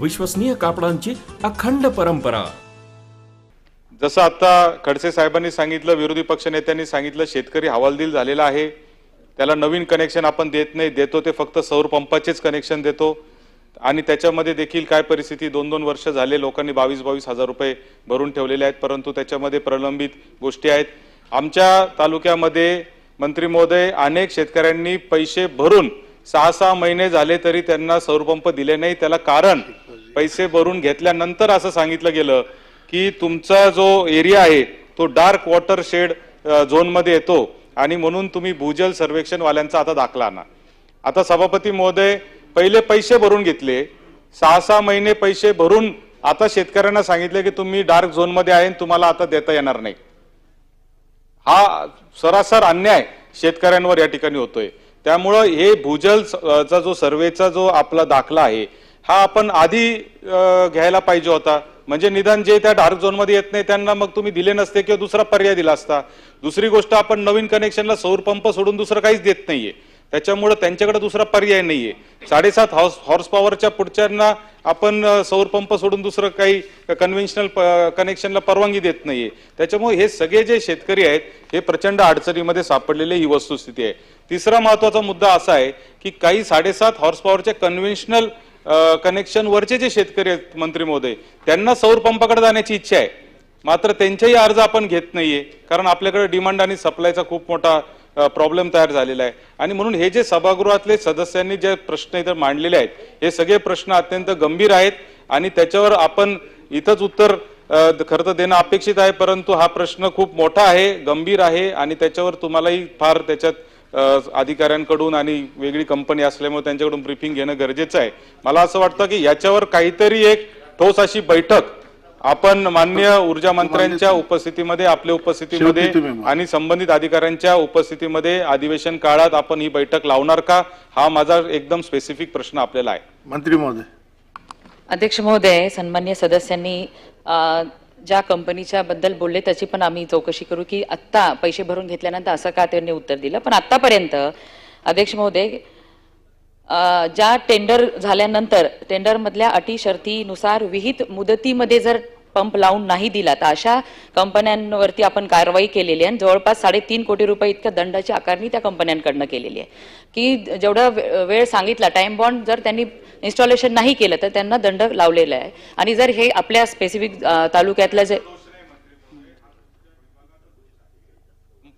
विश्वसनीय कापडांची अखंड परंपरा. जसं आता खडसे साहेबांनी सांगितलं विरोधी पक्षनेत्यांनी सांगितलं शेतकरी हवालदिल झालेला आहे. त्याला नवीन कनेक्शन आपण देत नाही देतो ते फक्त सौर पंपाचेच कनेक्शन देतो. आणि त्याच्यामध्ये देखील काय परिस्थिती दोन दोन वर्ष झाले लोकांनी बावीस बावीस हजार रुपये भरून ठेवलेले आहेत परंतु त्याच्यामध्ये प्रलंबित गोष्टी आहेत. आमच्या तालुक्यामध्ये मंत्री महोदय अनेक शेतकऱ्यांनी पैसे भरून सहा सहा महिने झाले तरी त्यांना सौरपंप दिले नाही. त्याला कारण पैसे भरून घेतल्यानंतर असं सांगितलं गेलं की तुमचा जो एरिया आहे तो डार्क वॉटर शेड झोनमध्ये येतो आणि म्हणून तुम्ही भूजल सर्वेक्षण वाल्यांचा आता दाखला आणा. आता सभापती महोदय पहिले पैसे भरून घेतले सहा सहा महिने पैसे भरून आता शेतकऱ्यांना सांगितले की तुम्ही डार्क झोनमध्ये आहे आणि तुम्हाला आता देता येणार नाही. हा सरासर अन्याय शेतकऱ्यांवर या ठिकाणी होतोय. त्यामुळं हे भूजल चा जो सर्वेचा जो आपला दाखला आहे हा आपण आधी घ्यायला पाहिजे होता. म्हणजे निदान जे त्या डार्क झोनमध्ये येत नाही त्यांना मग तुम्ही दिले नसते किंवा दुसरा पर्याय दिला असता. दुसरी गोष्ट आपण नवीन कनेक्शनला सौर पंप सोडून दुसरं काहीच देत नाहीये. त्याच्यामुळे त्यांच्याकडे दुसरा पर्याय नाहीये. साडेसात हॉर्स हॉर्स पॉवरच्या पुढच्यांना आपण सौर पंप सोडून दुसरं काही कन्व्हेन्शनल कनेक्शनला परवानगी देत नाहीये. त्याच्यामुळे हे सगळे जे शेतकरी आहेत हे प्रचंड अडचणीमध्ये सापडलेले ही वस्तुस्थिती आहे. तिसरा महत्त्वाचा मुद्दा असा आहे की काही साडेसात हॉर्स पॉवरच्या कन्व्हेन्शनल कनेक्शन वरचे जे शेतकरी आहेत मंत्री महोदय त्यांना सौर पंपाकडे जाण्याची इच्छा आहे. मात्र त्यांचाही अर्ज आपण घेत नाहीये. कारण आपल्याकडे डिमांड आणि सप्लायचा खूप मोठा प्रॉब्लेम तयार झालेला आहे. आणि म्हणून हे जे सभागृहातले सदस्यांनी जे प्रश्न इथं मांडलेले आहेत हे सगळे प्रश्न अत्यंत गंभीर आहेत. आणि त्याच्यावर आपण इथंच उत्तर खरं तर देणं अपेक्षित आहे. परंतु हा प्रश्न खूप मोठा आहे गंभीर आहे. आणि त्याच्यावर तुम्हालाही फार त्याच्यात अधिकाऱ्यांकडून आणि वेगळी कंपनी असल्यामुळे त्यांच्याकडून ब्रीफिंग घेणं गरजेचं आहे. मला असं वाटतं की याच्यावर काहीतरी एक ठोस अशी बैठक आपण मान्य ऊर्जा मंत्र्यांच्या उपस्थितीमध्ये आपल्या उपस्थितीमध्ये. आणि संबंधित अधिकाऱ्यांच्या उपस्थितीमध्ये अधिवेशन काळात आपण ही बैठक लावणार का? हा माझा एकदम स्पेसिफिक प्रश्न आपल्याला आहे. मंत्री महोदय. अध्यक्ष महोदय सन्मान्य सदस्यांनी ज्या कंपनीच्या बद्दल बोलले त्याची पण आम्ही चौकशी करू की आत्ता पैसे भरून घेतल्यानंतर असं का त्यांनी उत्तर दिलं. पण आत्तापर्यंत अध्यक्ष महोदय ज्या टेंडर झाल्यानंतर टेंडरमधल्या अटी शर्तीनुसार विहित मुदतीमध्ये जर पंप लावून नाही दिला. तर अशा कंपन्यांवरती आपण कारवाई केलेली आहे आणि जवळपास साडेतीन कोटी रुपये इतक्या दंडाची आकारणी त्या कंपन्यांकडनं केलेली आहे. की जेवढा वे- वेळ सांगितला टाइम बॉन्ड जर त्यांनी इन्स्टॉलेशन नाही केलं तर त्यांना दंड लावलेला आहे. आणि जर हे आपल्या स्पेसिफिक तालुक्यातल्या जे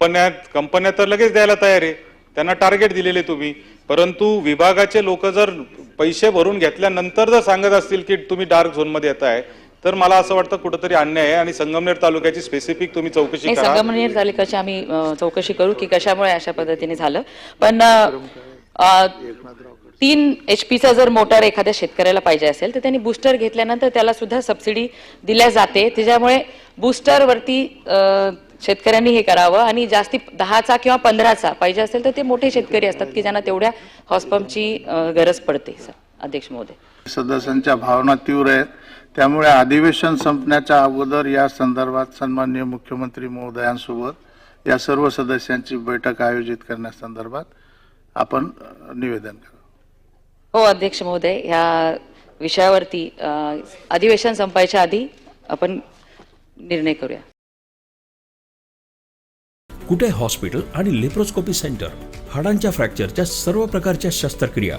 कंपन्यात कंपन्या तर लगेच द्यायला तयार आहे. त्यांना टार्गेट दिलेले तुम्ही. परंतु विभागाचे लोक जर पैसे भरून घेतल्यानंतर जर सांगत असतील की तुम्ही डार्क झोनमध्ये येत आहे तर मला असं वाटतं कुठंतरी अन्याय आहे आणि संगमनेर तालुक्याची स्पेसिफिक तुम्ही चौकशी करा. संगमनेर तालुक्याची आम्ही चौकशी करू की कशामुळे अशा पद्धतीने झालं. पण तीन एच पीचा जर मोटर एखाद्या शेतकऱ्याला पाहिजे असेल तर त्यांनी बुस्टर घेतल्यानंतर त्याला सुद्धा सबसिडी दिल्या जाते. त्याच्यामुळे बुस्टरवरती शेतकऱ्यांनी हे करावं आणि जास्ती दहाचा किंवा पंधराचा पाहिजे असेल तर ते मोठे शेतकरी असतात की ज्यांना तेवढ्या हॉसपंपची गरज पडते सर अध्यक्ष महोदय. सदस्यांच्या भावना तीव्र आहेत. त्यामुळे अधिवेशन संपण्याच्या अगोदर या संदर्भात सन्माननीय मुख्यमंत्री महोदयांसोबत या सर्व सदस्यांची बैठक आयोजित करण्यासंदर्भात आपण निवेदन करा. हो अध्यक्ष महोदय ह्या विषयावरती अधिवेशन संपायच्या आधी आपण निर्णय करूया. कुठे हॉस्पिटल आणि लेप्रोस्कोपी सेंटर हाडांच्या फ्रॅक्चरच्या सर्व प्रकारच्या शस्त्रक्रिया?